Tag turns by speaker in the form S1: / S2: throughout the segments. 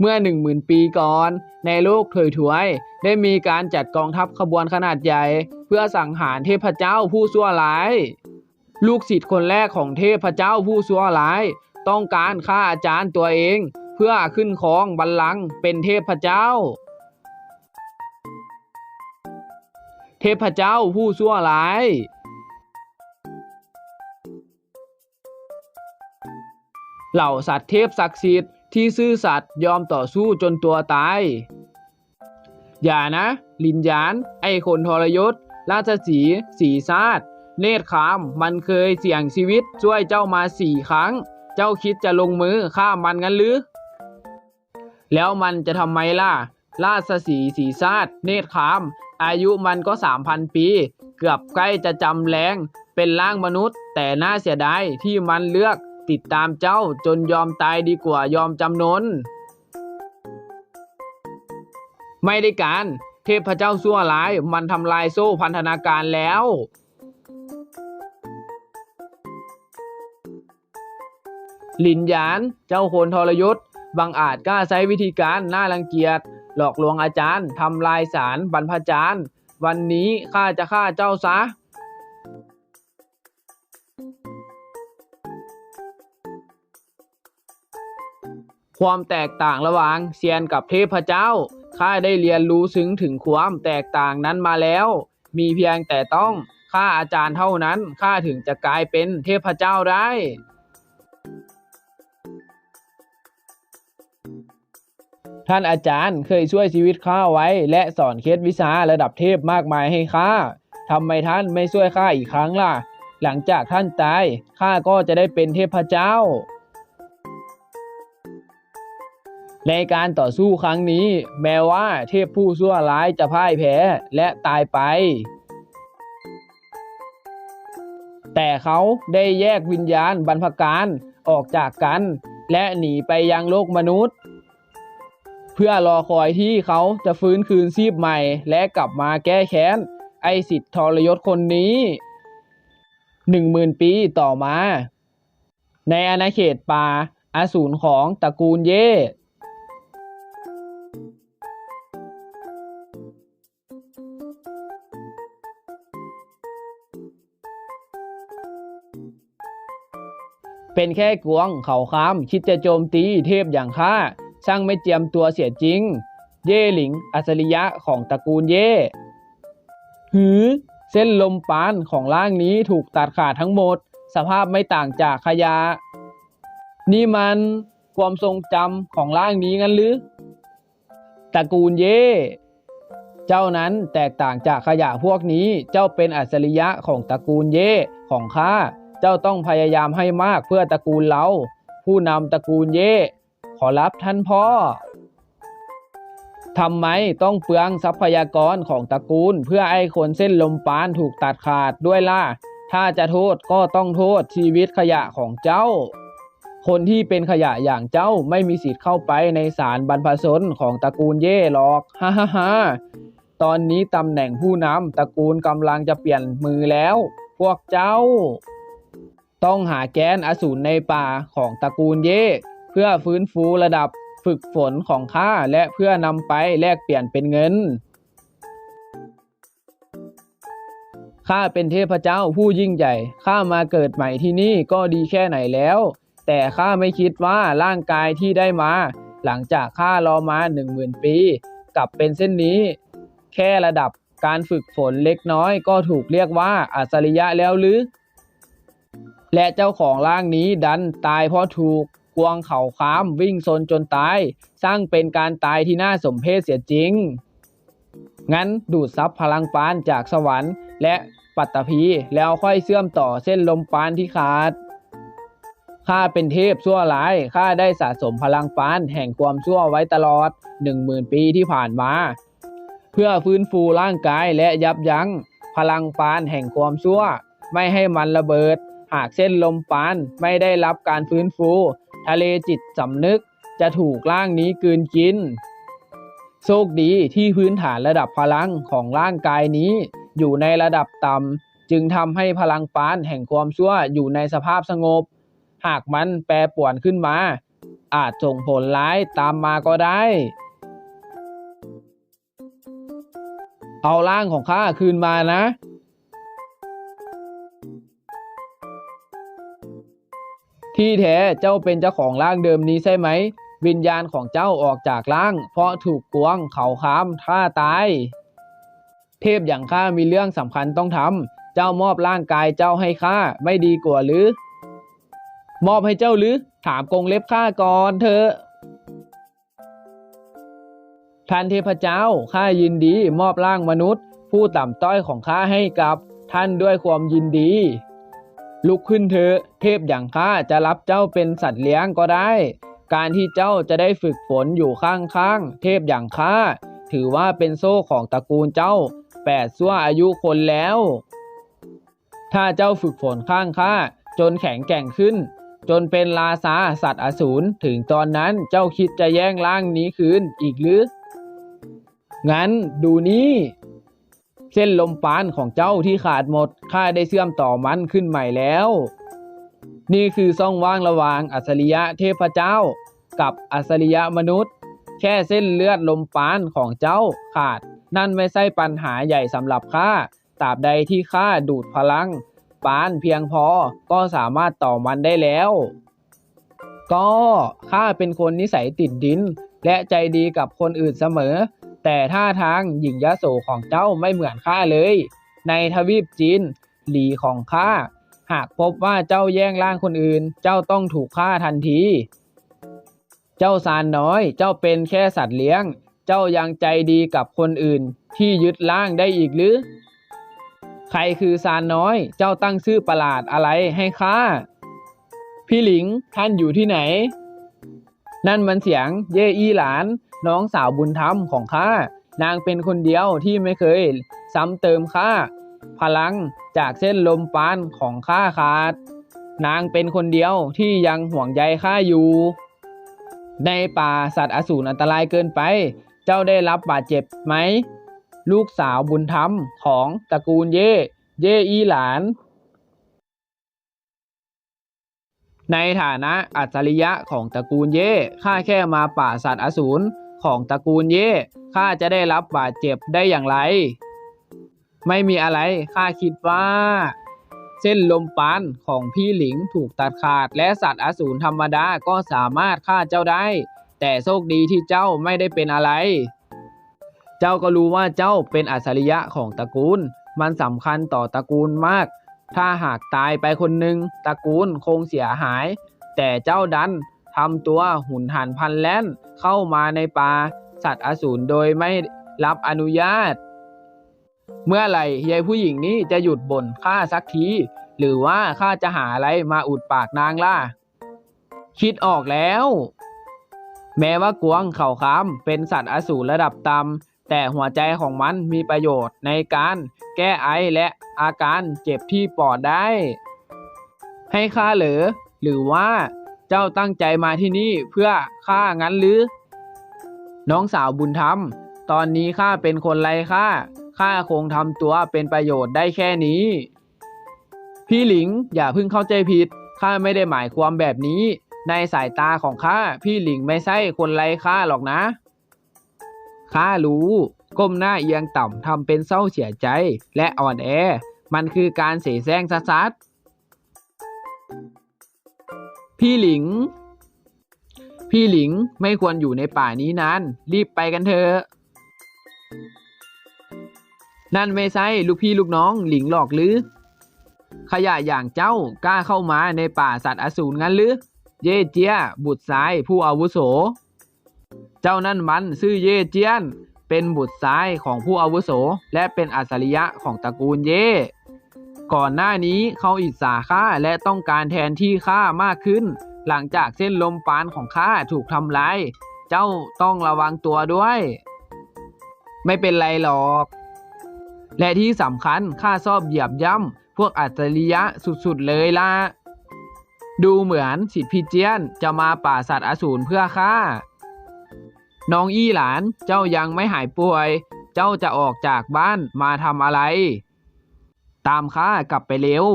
S1: เมื่อหนึ่งหมื่นปีก่อน ในโลกถวยถวยได้มีการจัดกองทัพขบวนขนาดใหญ่ เพื่อสังหารเทพเจ้าผู้ชั่วร้าย ลูกศิษย์คนแรกของเทพเจ้าผู้ชั่วร้าย ต้องการฆ่าอาจารย์ตัวเอง เพื่อขึ้นครองบัลลังก์เป็นเทพเจ้า เทพเจ้าผู้ชั่วร้ายเหล่าสัตว์เทพศักดิ์สิทธิ์ ที่ซื่อสัตย์ยอมต่อสู้จนตัวตาย อย่านะ ลินยาน ไอ้คนทรยศ ราชสีสีซาดเนตรขาม มันเคยเสี่ยงชีวิตช่วยเจ้ามาสี่ครั้ง เจ้าคิดจะลงมือฆ่ามันงั้นหรือ แล้วมันจะทำไมล่ะ ราชสีสีซาดเนตรขาม อายุมันก็สามพันปี เกือบใกล้จะจำแรง เป็นร่างมนุษย์ แต่น่าเสียดายที่มันเลือก ติดตามเจ้าจนยอมตายดีกว่ายอมจำนน ไม่ได้การ เทพเจ้าชั่วร้ายมันทำลายโซ่พันธนาการแล้วลินหยานเจ้าโคนทรยศบังอาจกล้าใช้วิธีการน่ารังเกียจ หลอกลวงอาจารย์ทำลายสารบรรพจารย์ วันนี้ข้าจะฆ่าเจ้าซะ ความแตกต่างระหว่างเซียนกับเทพเจ้า ข้าได้เรียนรู้ซึ้งถึงความแตกต่างนั้นมาแล้ว มีเพียงแต่ต้องฆ่าอาจารย์เท่านั้น ข้าถึงจะกลายเป็นเทพเจ้าได้ ท่านอาจารย์เคยช่วยชีวิตข้าไว้ และสอนเคล็ดวิชาระดับเทพมากมายให้ข้าทำไมท่านไม่ช่วยข้าอีกครั้งล่ะ หลังจากท่านตายข้าก็จะได้เป็นเทพเจ้า ในการต่อสู้ครั้งนี้ แม้ว่าเทพผู้ชั่วร้ายจะพ่ายแพ้และตายไป แต่เขาได้แยกวิญญาณบรรพการออกจากกัน และหนีไปยังโลกมนุษย์ เพื่อรอคอยที่เขาจะฟื้นคืนชีพใหม่และกลับมาแก้แค้น ไอสิทธิทรยศคนนี้หนึ่งหมื่นปีต่อมา ในอาณาเขตป่าอาสูรของตระกูลเย่ เป็นแค่กวงเขาค้ามคิดจะโจมตีเทพอย่างข้าช่างไม่เจียมตัวเสียจริง เย่หลิง อัศริยะของตระกูลเย่หือ เส้นลมปานของร่างนี้ถูกตัดขาดทั้งหมด สภาพไม่ต่างจากขยะ นี่มันความทรงจำของร่างนี้งั้นหรือตระกูลเย่เจ้านั้นแตกต่างจากขยะพวกนี้ เจ้าเป็นอัจฉริยะของตระกูลเย่ของข้า เจ้าต้องพยายามให้มากเพื่อตระกูลเรา ผู้นำตระกูลเย่ขอรับท่านพ่อทำไมต้องเปลืองทรัพยากรของตระกูล เพื่อไอ้คนเส้นลมปานถูกตัดขาดด้วยล่ะ ถ้าจะโทษก็ต้องโทษชีวิตขยะของเจ้า คนที่เป็นขยะอย่างเจ้าไม่มีสิทธิ์เข้าไปในศาลบรรพชนของตระกูลเย่หรอกฮ่าฮ่าฮ่าตอนนี้ตำแหน่งผู้นำตระกูลกำลังจะเปลี่ยนมือแล้ว พวกเจ้า ต้องหาแกนอสูรในป่าของตระกูลเย่เพื่อฟื้นฟูระดับฝึกฝนของข้าและเพื่อนำไปแลกเปลี่ยนเป็นเงินข้าเป็นเทพเจ้าผู้ยิ่งใหญ่ ข้ามาเกิดใหม่ที่นี่ก็ดีแค่ไหนแล้ว แต่ข้าไม่คิดว่าร่างกายที่ได้มา หลังจากข้ารอมาหนึ่งหมื่นปี กลับเป็นเส้นนี้ แค่ระดับการฝึกฝนเล็กน้อยก็ถูกเรียกว่าอัศริยะแล้วหรือ และเจ้าของร่างนี้ดันตายเพราะถูกกวงเข่าค้ามวิ่งซนจนตาย สร้างเป็นการตายที่น่าสมเพชเสียจริง งั้นดูดซับพลังปานจากสวรรค์ และปัตตภีแล้วค่อยเชื่อมต่อเส้นลมปานที่ขาดข้าเป็นเทพชั่วร้ายข้าได้สะสมพลังปานแห่งความชั่วไว้ตลอดหนึ่งหมื่นปีที่ผ่านมา เพื่อฟื้นฟูร่างกายและยับยั้งพลังปานแห่งความชั่ว ไม่ให้มันระเบิด หากเส้นลมปานไม่ได้รับการฟื้นฟู ทะเลจิตสำนึกจะถูกร่างนี้กืนกิน โชคดีที่พื้นฐานระดับพลังของร่างกายนี้ อยู่ในระดับต่ำจึงทำให้พลังปานแห่งความชั่วอยู่ในสภาพสงบ หากมันแปรปรวนขึ้นมา อาจส่งผลร้ายตามมาก็ได้ เอาร่างของข้าคืนมานะ ที่แท้เจ้าเป็นเจ้าของร่างเดิมนี้ใช่ไหม วิญญาณของเจ้าออกจากร่าง เพราะถูกกวงเขาค้ามท่าตาย เทพอย่างข้ามีเรื่องสำคัญต้องทำเจ้ามอบร่างกายเจ้าให้ข้าไม่ดีกว่าหรือ มอบให้เจ้าหรือ ถามกงเล็บข้าก่อนเถอะท่านเทพเจ้าข้ายินดีมอบร่างมนุษย์ ผู้ต่ำต้อยของข้าให้กับท่านด้วยความยินดี ลุกขึ้นเถอะเทพอย่างข้าจะรับเจ้าเป็นสัตว์เลี้ยงก็ได้ การที่เจ้าจะได้ฝึกฝนอยู่ข้างๆเทพอย่างข้าถือว่าเป็นโซ่ของตระกูลเจ้าแปดสั่วอายุคนแล้ว ถ้าเจ้าฝึกฝนข้างข้าจนแข็งแกร่งขึ้น จนเป็นราซาสัตว์อสูรถึงตอนนั้นเจ้าคิดจะแย่งร่างนี้คืนอีกหรือ งั้นดูนี้ เส้นลมปานของเจ้าที่ขาดหมดข้าได้เชื่อมต่อมันขึ้นใหม่แล้ว นี่คือช่องว่างระหว่างอัศริยะเทพเจ้า กับอัศริยะมนุษย์ แค่เส้นเลือดลมปานของเจ้าขาด นั่นไม่ใช่ปัญหาใหญ่สำหรับข้าตราบใดที่ข้าดูดพลัง ปานเพียงพอก็สามารถต่อมันได้แล้ว ก็ข้าเป็นคนนิสัยติดดิน และใจดีกับคนอื่นเสมอ แต่ท่าทางหญิงยโสของเจ้าไม่เหมือนข้าเลย ในทวีปจีนหลีของข้าหากพบว่าเจ้าแย่งร่างคนอื่น เจ้าต้องถูกฆ่าทันที เจ้าซานน้อย เจ้าเป็นแค่สัตว์เลี้ยง เจ้ายังใจดีกับคนอื่น ที่ยึดร่างได้อีกหรือ ใครคือซานน้อย เจ้าตั้งชื่อประหลาดอะไรให้ข้า พี่หลิงท่านอยู่ที่ไหน นั่นมันเสียงเย่อี้หลาน น้องสาวบุญธรรมของข้านางเป็นคนเดียวที่ไม่เคยซ้ำเติมข้าพลังจากเส้นลมปานของข้าขาด นางเป็นคนเดียวที่ยังห่วงใยข้าอยู่ ในป่าสัตว์อสูรอันตรายเกินไป เจ้าได้รับบาดเจ็บไหม ลูกสาวบุญธรรมของตระกูลเย่เย่อีหลาน ในฐานะอัจฉริยะของตระกูลเย่ข้าแค่มาป่าสัตว์อสูร ของตระกูลเย่ข้าจะได้รับบาดเจ็บได้อย่างไร ไม่มีอะไรข้าคิดว่า เส้นลมปานของพี่หลิงถูกตัดขาด และสัตว์อสูรธรรมดาก็สามารถฆ่าเจ้าได้ แต่โชคดีที่เจ้าไม่ได้เป็นอะไร เจ้าก็รู้ว่าเจ้าเป็นอัจฉริยะของตระกูล มันสำคัญต่อตระกูลมาก ถ้าหากตายไปคนหนึ่งตระกูลคงเสียหาย แต่เจ้าดัน ทำตัวหุ่นหันพันแล่นเข้ามาในป่าสัตว์อสูรโดยไม่รับอนุญาต เมื่อไหร่ยายผู้หญิงนี้จะหยุดบ่นข้าสักที หรือว่าข้าจะหาอะไรมาอุดปากนางล่ะ คิดออกแล้ว แม้ว่ากวงเข่าค้ำเป็นสัตว์อสูรระดับต่ำแต่หัวใจของมันมีประโยชน์ในการแก้ไอและอาการเจ็บที่ปอดได้ ให้ข้าเหรอหรือว่า เจ้าตั้งใจมาที่นี่เพื่อข้างั้นหรือ น้องสาวบุญธรรม ตอนนี้ข้าเป็นคนไร้ค่าข้าคงทำตัวเป็นประโยชน์ได้แค่นี้ พี่หลิงอย่าเพิ่งเข้าใจผิดข้าไม่ได้หมายความแบบนี้ ในสายตาของข้าพี่หลิงไม่ใช่คนไร้ค่าหรอกนะข้ารู้ ก้มหน้าเอียงต่ำทำเป็นเศร้าเสียใจและอ่อนแอ มันคือการเสแสร้งซัด พี่หลิง พี่หลิงไม่ควรอยู่ในป่านี้นาน รีบไปกันเถอะ นั่นไม่ใช่ลูกพี่ลูกน้องหลิงหลอกหรือ ขยะอย่างเจ้ากล้าเข้ามาในป่าสัตว์อสูรงั้นหรือ เย่เจีย บุตรซ้ายผู้อาวุโส เจ้านั่นมันชื่อเย่เจียน เป็นบุตรซ้ายของผู้อาวุโส และเป็นอัจฉริยะของตระกูลเย่ ก่อนหน้านี้เขาอิจฉาข้าและต้องการแทนที่ข้ามากขึ้น หลังจากเส้นลมปานของข้าถูกทำลาย เจ้าต้องระวังตัวด้วย ไม่เป็นไรหรอก และที่สำคัญข้าชอบเหยียบย่ำพวกอัจฉริยะสุดๆเลยล่ะ ดูเหมือนสิทธิพิเจียนจะมาป่าสัตว์อสูรเพื่อข้า น้องอี้หลานเจ้ายังไม่หายป่วย เจ้าจะออกจากบ้านมาทำอะไร ตามข้ากลับไปเร็ว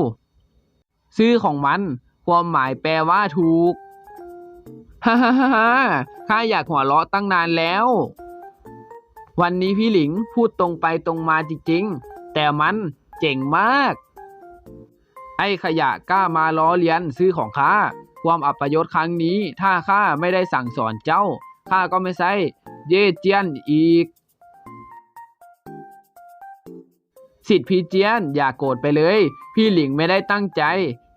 S1: ชื่อของมัน ความหมายแปลว่าถูกฮ่าฮ่าฮ่าฮ่าข้าอยากหัวเราะตั้งนานแล้ว วันนี้พี่หลิงพูดตรงไปตรงมาจริงๆ แต่มันเจ๋งมาก ไอ้ขยะกล้ามาล้อเลียนซื้อของข้า ความอัปยศครั้งนี้ ถ้าข้าไม่ได้สั่งสอนเจ้า ข้าก็ไม่ใช่เย่เจียนอีก สิทธิพี่เจียนอย่ากโกรธไปเลย พี่หลิงไม่ได้ตั้งใจ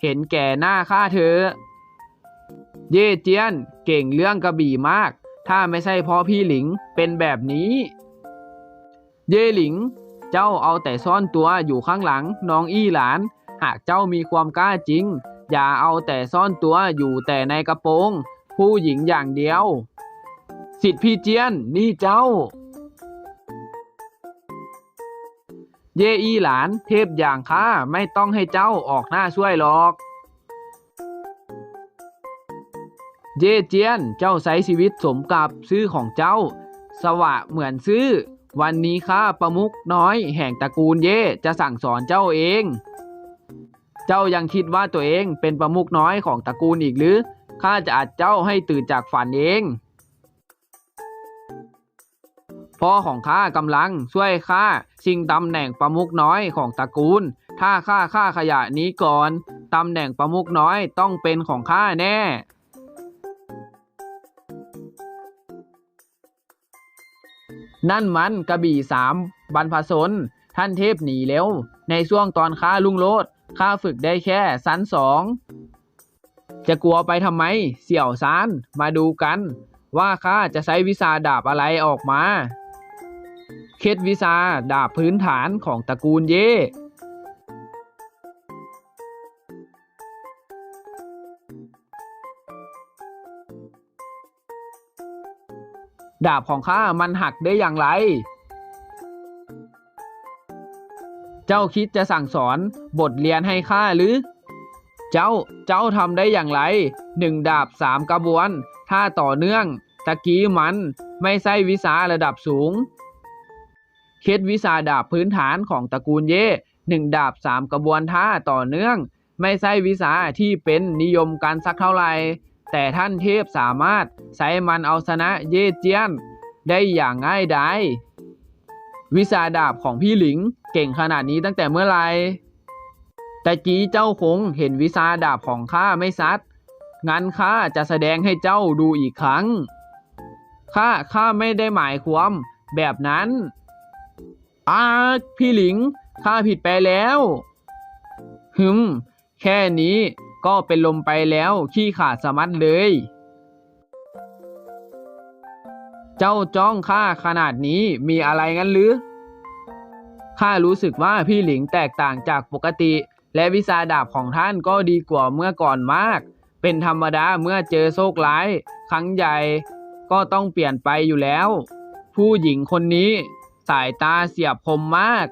S1: เห็นแก่หน้าข้าเธอ เย่เจียนเก่งเรื่องกระบี่มาก ถ้าไม่ใช่เพราะพี่หลิงเป็นแบบนี้ เย่หลิง เจ้าเอาแต่ซ่อนตัวอยู่ข้างหลังน้องอี้หลาน หากเจ้ามีความกล้าจริง อย่าเอาแต่ซ่อนตัวอยู่แต่ในกระโปรง ผู้หญิงอย่างเดียว สิทธิพี่เจียนนี่เจ้า เยอีหลานเทพอย่างข้าไม่ต้องให้เจ้าออกหน้าช่วยหรอก เยเจียนเจ้าใช้ชีวิตสมกับซื้อของเจ้า สวะเหมือนซื้อวันนี้ข้าประมุกน้อยแห่งตระกูลเย่จะสั่งสอนเจ้าเอง เจ้ายังคิดว่าตัวเองเป็นประมุกน้อยของตระกูลอีกหรือข้าจะอัดเจ้าให้ตื่นจากฝันเอง พ่อของข้ากำลังช่วยข้าชิงตำแหน่งประมุกน้อยของตระกูล ถ้าข้าฆ่าขยะนี้ก่อนตำแหน่งประมุกน้อยต้องเป็นของข้าแน่นั่นมันกระบี่สามบรรพสนท่านเทพหนีแล้ว ในช่วงตอนข้าลุงโลดข้าฝึกได้แค่สันสองจะกลัวไปทำไม เสี่ยวซานมาดูกัน ว่าข้าจะใช้วิชาดาบอะไรออกมา เคล็ดวิชาดาบพื้นฐานของตระกูลเย่ดาบของข้ามันหักได้อย่างไร เจ้าคิดจะสั่งสอนบทเรียนให้ข้าหรือ เจ้า เจ้าทำได้อย่างไร หนึ่งดาบสามกระบวน ถ้าต่อเนื่อง ตะกี้มันไม่ใช่วิสาระดับสูง เคล็ดวิสาดาบพื้นฐานของตระกูลเย่หนึ่งดาบสามกระบวนท่าต่อเนื่อง ไม่ใช่วิสาที่เป็นนิยมการสักเท่าไหร่แต่ท่านเทพสามารถใช้มันเอาชนะเย่เจียน ได้อย่างง่ายดายวิสาดาบของพี่หลิงเก่งขนาดนี้ตั้งแต่เมื่อไหร่แต่กี้เจ้าคงเห็นวิสาดาบของข้าไม่ซัดงั้นข้าจะแสดงให้เจ้าดูอีกครั้ง ข้าข้าไม่ได้หมายความแบบนั้น อาพี่หลิงข้าผิดไปแล้วหึมแค่นี้ก็เป็นลมไปแล้วขี้ขาดสมัดเลย เจ้าจ้องข้าขนาดนี้มีอะไรงั้นหรือข้ารู้สึกว่าพี่หลิงแตกต่างจากปกติ และวิชาดาบของท่านก็ดีกว่าเมื่อก่อนมาก เป็นธรรมดาเมื่อเจอโชคร้าย ครั้งใหญ่ก็ต้องเปลี่ยนไปอยู่แล้ว ผู้หญิงคนนี้ สายตาเสียบคมมาก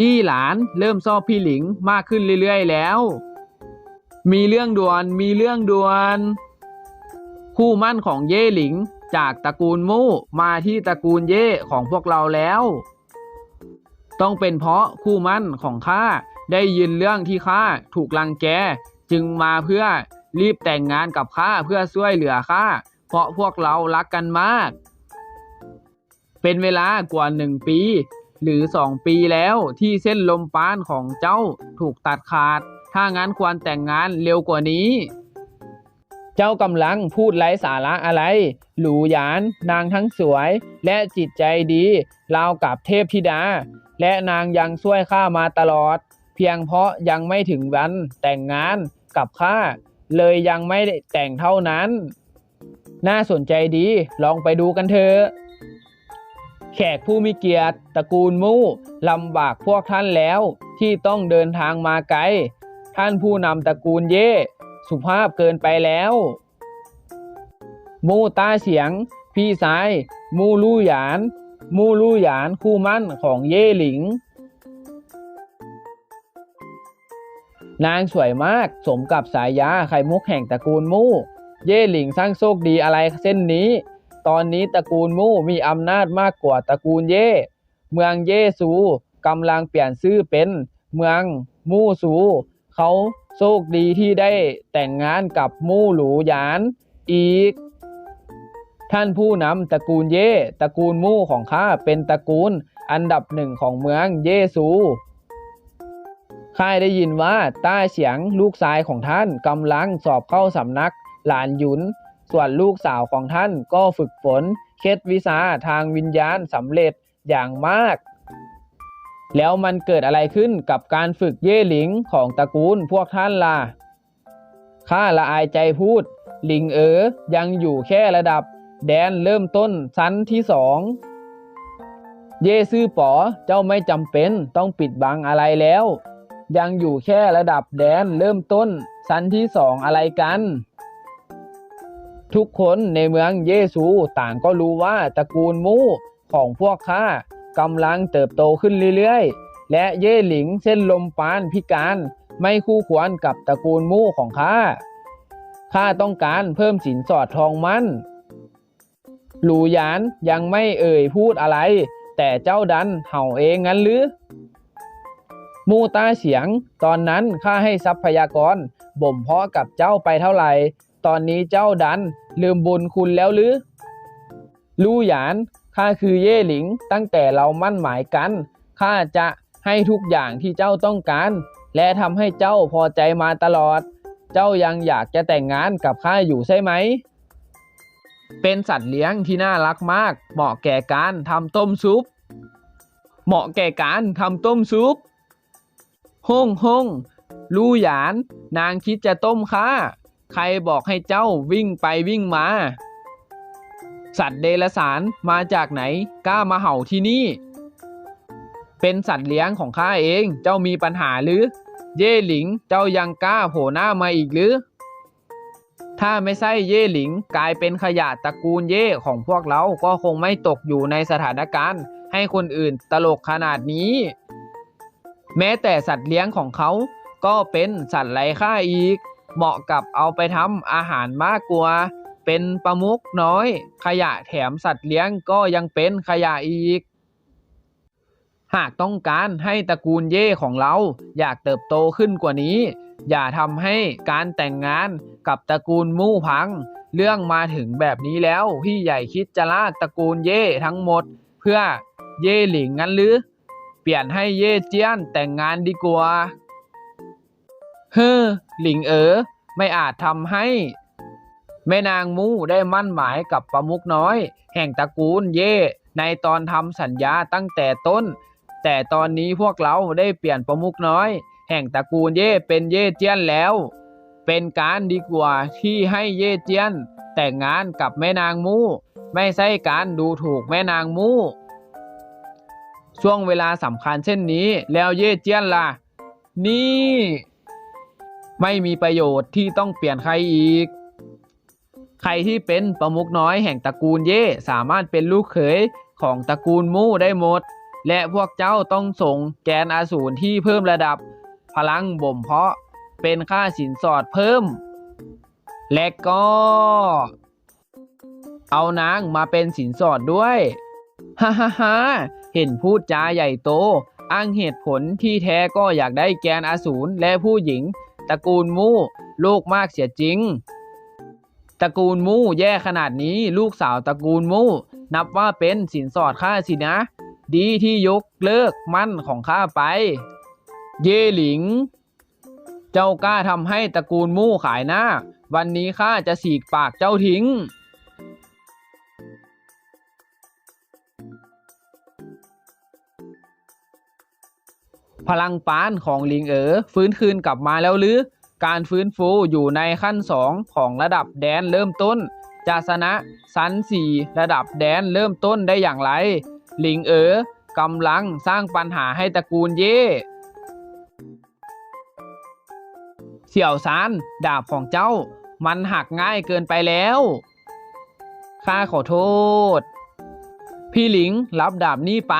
S1: อี้หลานเริ่มชอบพี่หลิงมากขึ้นเรื่อยๆแล้ว มีเรื่องด่วนมีเรื่องด่วน คู่มั่นของเย่หลิงจากตระกูลมู่มาที่ตระกูลเย่ของพวกเราแล้ว ต้องเป็นเพราะคู่มั่นของข้าได้ยินเรื่องที่ข้าถูกลังแก จึงมาเพื่อรีบแต่งงานกับข้าเพื่อช่วยเหลือข้าเพราะพวกเรารักกันมาก เป็นเวลากว่าหนึ่งปี หรือสองปีแล้วที่เส้นลมปานของเจ้าถูกตัดขาด ถ้างั้นควรแต่งงานเร็วกว่านี้ เจ้ากำลังพูดไร้สาระอะไร หลูหยาน นางทั้งสวยและจิตใจดีราวกับเทพธิดา และนางยังช่วยข้ามาตลอด เพียงเพราะยังไม่ถึงวันแต่งงานกับข้าเลยยังไม่แต่งเท่านั้น น่าสนใจดี ลองไปดูกันเถอะ แขกผู้มีเกียรติตระกูลมู่ลำบากพวกท่านแล้วที่ต้องเดินทางมาไกล ท่านผู้นำตระกูลเย่สุภาพเกินไปแล้ว มู่ต้าเฉียง พี่ชาย มู่ลู่หยาน มู่ลู่หยานคู่มั่นของเย่หลิง นางสวยมากสมกับสายยาไข่มุกแห่งตระกูลมู่ เย่หลิงสร้างโชคดีอะไรเส้นนี้ ตอนนี้ตระกูลมู่มีอำนาจมากกว่าตระกูลเย่ เมืองเย่ซูกำลังเปลี่ยนชื่อเป็นเมืองมู่ซู เขาโชคดีที่ได้แต่งงานกับมู่หลูหยานอีก ท่านผู้นำตระกูลเย่ตระกูลมู่ของข้าเป็นตระกูลอันดับหนึ่งของเมืองเยซูข้าได้ยินว่าต้าเฉียงลูกชายของท่านกำลังสอบเข้าสำนักหลานหยุน ส่วนลูกสาวของท่านก็ฝึกฝนเคล็ดวิชาทางวิญญาณสำเร็จอย่างมาก แล้วมันเกิดอะไรขึ้นกับการฝึกเย่หลิงของตระกูลพวกท่านล่ะข้าละอายใจพูด หลิงเอ๋อยังอยู่แค่ระดับ แดนเริ่มต้นชั้นที่สองเย่ซื่อป๋อเจ้าไม่จำเป็นต้องปิดบังอะไรแล้ว ยังอยู่แค่ระดับแดนเริ่มต้นชั้นที่สองอะไรกัน ทุกคนในเมืองเยซูต่างก็รู้ว่าตระกูลมูของพวกข้ากำลังเติบโตขึ้นเรื่อยๆ และเย่หลิงเส้นลมปานพิการไม่คู่ควรกับตระกูลมู่ของข้า ข้าต้องการเพิ่มสินสอดทองมั่น หลูหยานยังไม่เอ่ยพูดอะไร แต่เจ้าดันเห่าเองงั้นหรือ มูตาเสียง ตอนนั้นข้าให้ทรัพยากรบ่มเพาะกับเจ้าไปเท่าไหร่ ตอนนี้เจ้าดันลืมบุญคุณแล้วหรือ ลู่หยานข้าคือเย่หลิง ตั้งแต่เรามั่นหมายกันข้าจะให้ทุกอย่างที่เจ้าต้องการ และทำให้เจ้าพอใจมาตลอด เจ้ายังอยากจะแต่งงานกับข้าอยู่ใช่ไหม เป็นสัตว์เลี้ยงที่น่ารักมาก เหมาะแก่การทำต้มซุป เหมาะแก่การทำต้มซุปห้งห้งลู่หยาน นางคิดจะต้มข้า ใครบอกให้เจ้าวิ่งไปวิ่งมา สัตว์เดรัจฉานมาจากไหน กล้ามาเห่าที่นี่ เป็นสัตว์เลี้ยงของข้าเอง เจ้ามีปัญหาหรือ เย่หลิง เจ้ายังกล้าโผล่หน้ามาอีกหรือ ถ้าไม่ใช่เย่หลิงกลายเป็นขยะตระกูลเย่ของพวกเรา ก็คงไม่ตกอยู่ในสถานการณ์ ให้คนอื่นตลกขนาดนี้ แม้แต่สัตว์เลี้ยงของเขา ก็เป็นสัตว์ไร้ค่าอีก เหมาะกับเอาไปทำอาหารมากกว่า เป็นประมุกน้อย ขยะแถมสัตว์เลี้ยงก็ยังเป็นขยะอีก หากต้องการให้ตระกูลเย่ของเราอยากเติบโตขึ้นกว่านี้ อย่าทำให้การแต่งงานกับตระกูลมู่พัง เรื่องมาถึงแบบนี้แล้ว พี่ใหญ่คิดจะลากตระกูลเย่ทั้งหมด เพื่อเย่หลิงงั้นหรือ เปลี่ยนให้เย่เจี้ยนแต่งงานดีกว่า เฮ้อหลิงเอ๋อไม่อาจทำให้ แม่นางมู่ได้มั่นหมายกับประมุกน้อย แห่งตระกูลเย่ในตอนทำสัญญาตั้งแต่ต้น แต่ตอนนี้พวกเราได้เปลี่ยนประมุกน้อย แห่งตระกูลเย่เป็นเย่เจียนแล้ว เป็นการดีกว่าที่ให้เย่เจียน แต่งงานกับแม่นางมู่ ไม่ใช่การดูถูกแม่นางมู่ช่วงเวลาสำคัญเช่นนี้แล้วเย่เจียนล่ะ นี่ ไม่มีประโยชน์ที่ต้องเปลี่ยนใครอีก ใครที่เป็นประมุขน้อยแห่งตระกูลเย่สามารถเป็นลูกเขยของตระกูลมู่ได้หมด และพวกเจ้าต้องส่งแกนอาสูรที่เพิ่มระดับ พลังบ่มเพาะเป็นค่าสินสอดเพิ่ม และก็ เอานางมาเป็นสินสอดด้วยฮ่าฮ่าฮ่าเห็นพูดจาใหญ่โต อ้างเหตุผลที่แท้ก็อยากได้แกนอสูรและผู้หญิง ตระกูลมู่ลูกมากเสียจริง ตระกูลมู่แย่ขนาดนี้ลูกสาวตระกูลมู่นับว่าเป็นสินสอดข้าสินะ ดีที่ยกเลิกมั่นของข้าไป เย่หลิง เจ้ากล้าทำให้ตระกูลมู่ขายหน้า วันนี้ข้าจะสีกปากเจ้าทิ้ง พลังปานของลิงเอ๋อฟื้นคืนกลับมาแล้วหรือ การฟื้นฟูอยู่ในขั้นสองของระดับแดนเริ่มต้น จะชนะชั้นสี่ระดับแดนเริ่มต้นได้อย่างไรลิงเอ๋อกำลังสร้างปัญหาให้ตระกูลเย่เสี่ยวซานดาบของเจ้า มันหักง่ายเกินไปแล้วข้าขอโทษ พี่หลิงรับดาบนี้ไป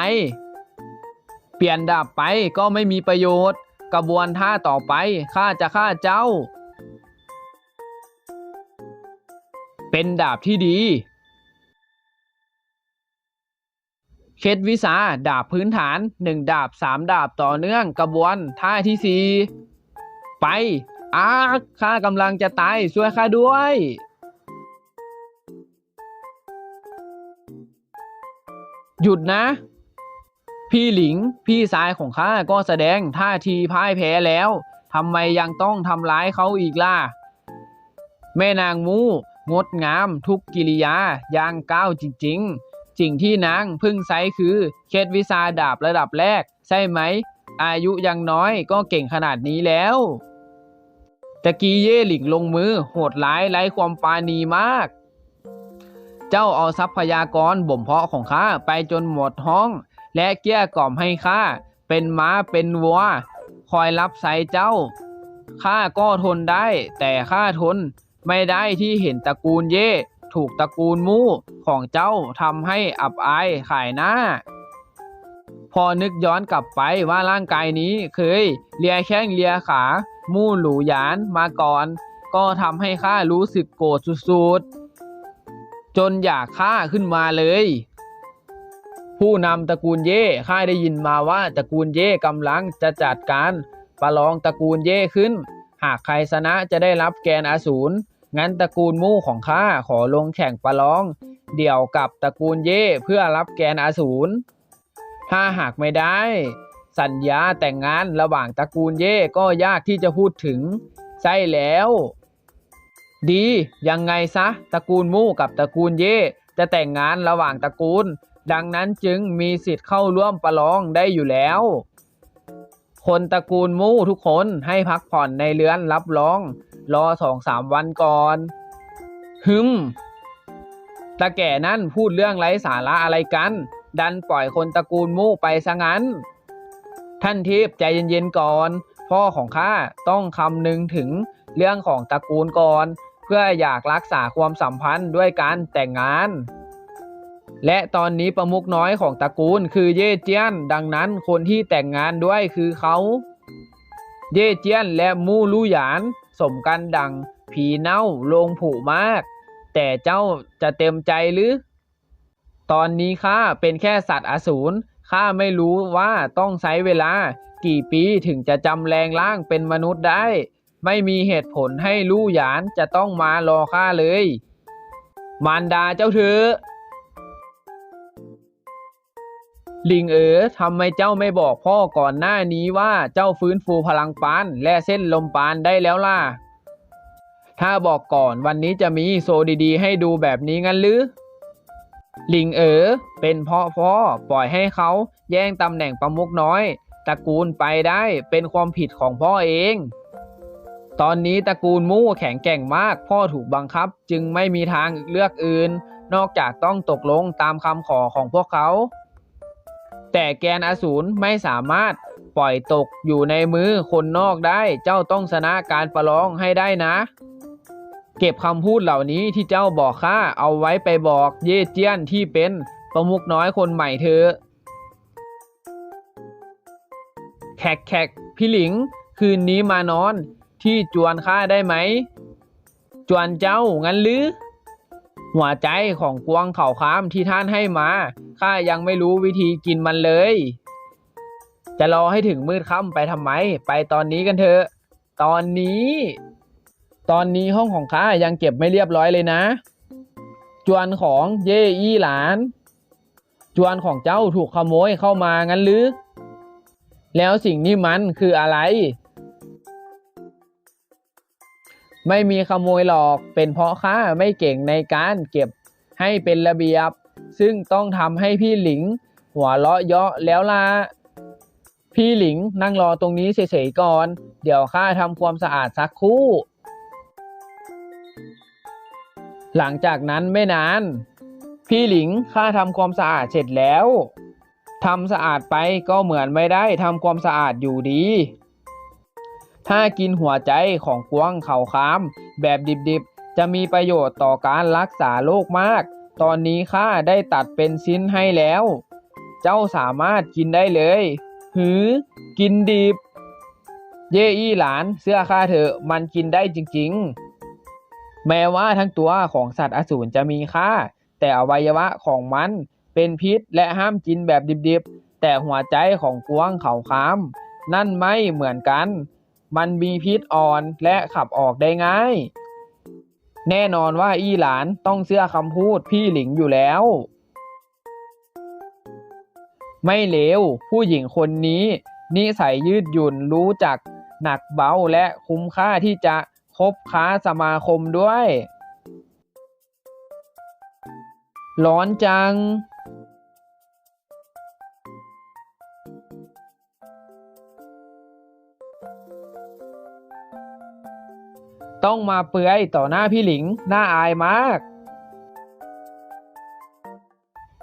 S1: เปลี่ยนดาบไปก็ไม่มีประโยชน์ กระบวนท่าต่อไปข้าจะฆ่าเจ้า เป็นดาบที่ดี เคดวิสาดาบพื้นฐานหนึ่งดาบสามดาบต่อเนื่องกระบวนท่าที่สี่ไปอาข้ากำลังจะตาย ช่วยข้าด้วยหยุดนะ พี่หลิงพี่ชายของข้าก็แสดงท่าทีพ่ายแพ้แล้วทำไมยังต้องทำร้ายเขาอีกล่ะ แม่นางมูงดงามทุกกิริยาอย่างก้าวจริงๆสิ่งที่นางพึ่งใช้คือเคล็ดวิชาดาบระดับแรก ใช่ไหม อายุยังน้อยก็เก่งขนาดนี้แล้วตะกี้เย่หลิงลงมือโหดร้ายไร้ความปาณีมาก เจ้าเอาทรัพยากรบ่มเพาะของข้าไปจนหมดห้อง และเกี้ยกล่อมให้ข้าเป็นม้าเป็นวัว คอยรับใช้เจ้าข้าก็ทนได้ แต่ข้าทนไม่ได้ที่เห็นตระกูลเย่ถูกตระกูลมู่ของเจ้าทำให้อับอายขายหน้า พอนึกย้อนกลับไปว่าร่างกายนี้เคยเลียแข้งเลียขา มู่หลูหยานมาก่อน ก็ทำให้ข้ารู้สึกโกรธสุดๆ จนอยากฆ่าขึ้นมาเลย ผู้นำตระกูลเย่ข้าได้ยินมาว่าตระกูลเย่กำลังจะจัดการประลองตระกูลเย่ขึ้น หากใครชนะจะได้รับแกนอสูรงั้นตระกูลมู่ของข้าขอลงแข่งประลอง เดี่ยวกับตระกูลเย่เพื่อรับแกนอสูรถ้าหากไม่ได้ สัญญาแต่งงานระหว่างตระกูลเย่ก็ยากที่จะพูดถึง ใช่แล้ว ดียังไงซะตระกูลมู่กับตระกูลเย่จะแต่งงานระหว่างตระกูล ดังนั้นจึงมีสิทธิ์เข้าร่วมประลองได้อยู่แล้ว คนตระกูลมู่ทุกคนให้พักผ่อนในเรือนรับรอง รอสองสามวันก่อน ฮึมตาแก่นั่นพูดเรื่องไร้สาระอะไรกัน ดันปล่อยคนตระกูลมู่ไปซะงั้น ท่านเทพย์ใจเย็นๆก่อน พ่อของข้าต้องคำนึงถึงเรื่องของตระกูลก่อน เพื่ออยากรักษาความสัมพันธ์ด้วยการแต่งงาน และตอนนี้ประมุขน้อยของตระกูลคือเย่เจียน ดังนั้นคนที่แต่งงานด้วยคือเขา เย่เจียนและมู่ลู่หยาน สมกันดังผีเน่าลงผูมาก แต่เจ้าจะเต็มใจหรือ ตอนนี้ข้าเป็นแค่สัตว์อสูรข้าไม่รู้ว่าต้องใช้เวลา กี่ปีถึงจะจำแรงร่างเป็นมนุษย์ได้ ไม่มีเหตุผลให้ลู่หยานจะต้องมารอข้าเลย มารดาเจ้าเถอะ ลิงเอ๋อทำไมเจ้าไม่บอกพ่อก่อนหน้านี้ว่าเจ้าฟื้นฟูพลังปานและเส้นลมปานได้แล้วล่ะ ถ้าบอกก่อนวันนี้จะมีโซดีๆ ให้ดูแบบนี้งั้นหรือ ลิงเอ๋อเป็นเพราะพ่อปล่อยให้เขาแย่งตำแหน่งประมุขน้อยตระกูลไปได้เป็นความผิดของพ่อเอง ตอนนี้ตระกูลมู่แข็งแกร่งมากพ่อถูกบังคับจึงไม่มีทางเลือกอื่น นอกจากต้องตกลงตามคำขอของพวกเขา แต่แกนอสูรไม่สามารถปล่อยตกอยู่ในมือคนนอกได้ เจ้าต้องชนะการประลองให้ได้นะ เก็บคำพูดเหล่านี้ที่เจ้าบอกข้าเอาไว้ไปบอกเย่เจี้ยนที่เป็นประมุขน้อยคนใหม่เธอแขกแขกพี่หลิง คืนนี้มานอนที่จวนข้าได้ไหม จวนเจ้างั้นหรือ หัวใจของกวางเข่าค้ามที่ท่านให้มา ข้ายังไม่รู้วิธีกินมันเลย จะรอให้ถึงมืดค่ำไปทำไม ไปตอนนี้กันเถอะ ตอนนี้ ตอนนี้ห้องของข้ายังเก็บไม่เรียบร้อยเลยนะ จวนของเย่อี้หลาน จวนของเจ้าถูกขโมยเข้ามางั้นหรือ แล้วสิ่งนี้มันคืออะไร ไม่มีขโมยหรอก เป็นเพราะข้าไม่เก่งในการเก็บให้เป็นระเบียบ ซึ่งต้องทำให้พี่หลิง หัวเราะเยาะแล้วล่ะพี่หลิงนั่งรอตรงนี้เฉยๆก่อน เดี๋ยวข้าทำความสะอาดสักครู่ หลังจากนั้นไม่นาน พี่หลิงข้าทำความสะอาดเสร็จแล้วทำสะอาดไปก็เหมือนไม่ได้ทำความสะอาดอยู่ดี ถ้ากินหัวใจของกวางเข่าคาม แบบดิบๆ จะมีประโยชน์ต่อการรักษาโรคมาก ตอนนี้ข้าได้ตัดเป็นชิ้นให้แล้ว เจ้าสามารถกินได้เลย หือ กินดิบ เย่อี้หลานเสื้อข้าเถอะมันกินได้จริง ๆ แม้ว่าทั้งตัวของสัตว์อสูรจะมีค่า แต่อวัยวะของมันเป็นพิษและห้ามกินแบบดิบๆ แต่หัวใจของกวางเขาค้าม นั่นไม่เหมือนกัน มันมีพิษอ่อนและขับออกได้ง่าย แน่นอนว่าอี้หลานต้องเชื่อคำพูดพี่หลิงอยู่แล้ว ไม่เลวผู้หญิงคนนี้ นิสัยยืดหยุ่นรู้จัก หนักเบาและคุ้มค่าที่จะคบค้าสมาคมด้วย ร้อนจัง ต้องมาเปลือยต่อหน้าพี่หลิง น่าอายมาก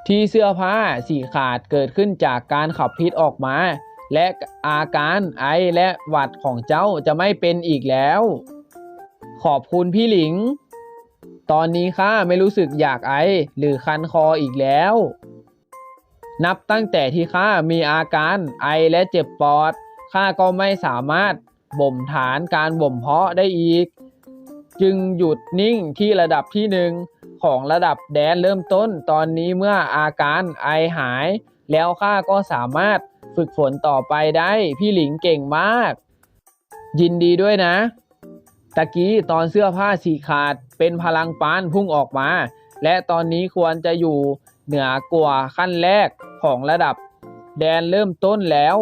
S1: ที่เสื้อผ้าสีขาดเกิดขึ้นจากการขับพิษออกมา และอาการไอและหวัดของเจ้าจะไม่เป็นอีกแล้ว ขอบคุณพี่หลิง ตอนนี้ข้าไม่รู้สึกอยากไอหรือคันคออีกแล้ว นับตั้งแต่ที่ข้ามีอาการไอและเจ็บปอดข้าก็ไม่สามารถบ่มฐานการบ่มเพาะได้อีก จึงหยุดนิ่งที่ระดับที่หนึ่งของระดับแดนเริ่มต้น ตอนนี้เมื่ออาการไอหาย แล้วข้าก็สามารถฝึกฝนต่อไปได้พี่หลิงเก่งมาก ยินดีด้วยนะ ตะกี้ตอนเสื้อผ้าสีขาดเป็นพลังปานพุ่งออกมา และตอนนี้ควรจะอยู่เหนือกว่าขั้นแรกของระดับ แดนเริ่มต้นแล้ว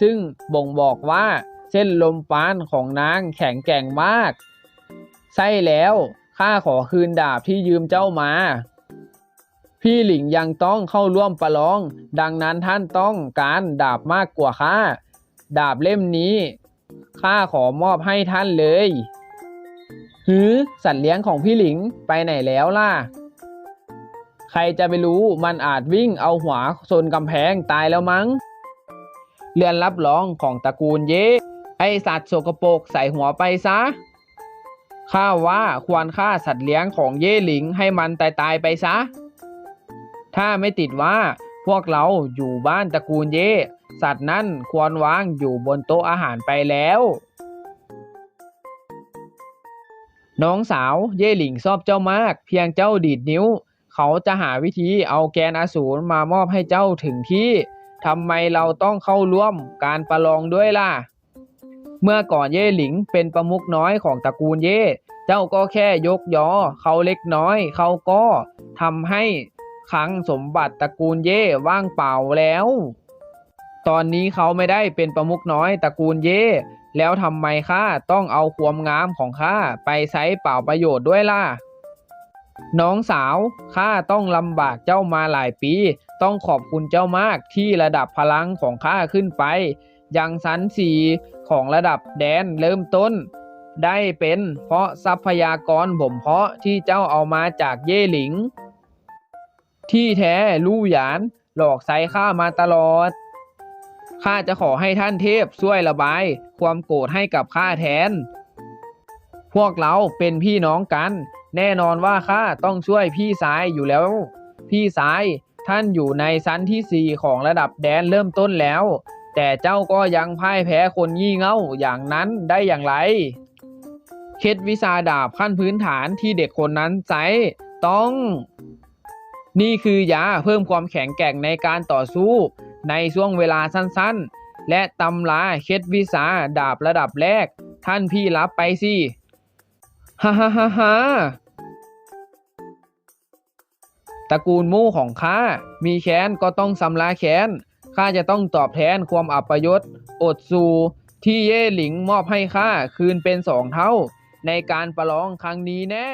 S1: ซึ่งบ่งบอกว่าเส้นลมปานของนางแข็งแกร่งมาก ใช่แล้วข้าขอคืนดาบที่ยืมเจ้ามา พี่หลิงยังต้องเข้าร่วมประลอง ดังนั้นท่านต้องการดาบมากกว่าข้า ดาบเล่มนี้ข้าขอมอบให้ท่านเลยหือสัตว์เลี้ยงของพี่หลิงไปไหนแล้วล่ะ ใครจะไปรู้มันอาจวิ่งเอาหัวชนกำแพงตายแล้วมั้ง เรือนรับรองของตระกูลเย่ไอสัตว์โสกโปกใส่หัวไปซะ ข้าว่าควรฆ่าสัตว์เลี้ยงของเย่หลิงให้มันตายตายไปซะ ถ้าไม่ติดว่าพวกเราอยู่บ้านตระกูลเย่สัตว์นั้นควรวางอยู่บนโต๊ะอาหารไปแล้ว น้องสาวเย่หลิงชอบเจ้ามาก เพียงเจ้าดีดนิ้ว เขาจะหาวิธีเอาแกนอสูรมามอบให้เจ้าถึงที่ทำไมเราต้องเข้าร่วมการประลองด้วยล่ะ เมื่อก่อนเย่หลิงเป็นประมุขน้อยของตระกูลเย่ เจ้าก็แค่ยกยอเขาเล็กน้อย เขาก็ทำให้คลังสมบัติตระกูลเย่ว่างเปล่าแล้ว ตอนนี้เขาไม่ได้เป็นประมุขน้อยตระกูลเย่ แล้วทำไมข้าต้องเอาความงามของข้าไปใช้เปล่าประโยชน์ด้วยล่ะ น้องสาวข้าต้องลำบากเจ้ามาหลายปี ต้องขอบคุณเจ้ามากที่ระดับพลังของข้าขึ้นไป ยังชั้นสี่ของระดับแดนเริ่มต้น ได้เป็นเพราะทรัพยากรบ่มเพาะที่เจ้าเอามาจากเย่หลิง ที่แท้ลู่หยานหลอกใส่ข้ามาตลอดข้าจะขอให้ท่านเทพช่วยระบาย ความโกรธให้กับข้าแทน พวกเราเป็นพี่น้องกัน แน่นอนว่าข้าต้องช่วยพี่สายอยู่แล้ว พี่สายท่านอยู่ในชั้นที่สี่ของระดับแดนเริ่มต้นแล้ว แต่เจ้าก็ยังพ่ายแพ้คนงี่เง่าอย่างนั้นได้อย่างไร เคล็ดวิชาดาบขั้นพื้นฐานที่เด็กคนนั้นใช้ต้อง นี่คือยาเพิ่มความแข็งแกร่งในการต่อสู้ ในช่วงเวลาสั้นๆ และตำราเคล็ดวิชาดาบระดับแรก ท่านพี่รับไปสิฮ่าฮ่าฮ่าฮ่าตระกูลมู่ของข้า มีแค้นก็ต้องสำลาแค้น ข้าจะต้องตอบแทนความอัปยศอดสูที่เย่หลิงมอบให้ข้าคืนเป็นสองเท่า ในการประลองครั้งนี้แน่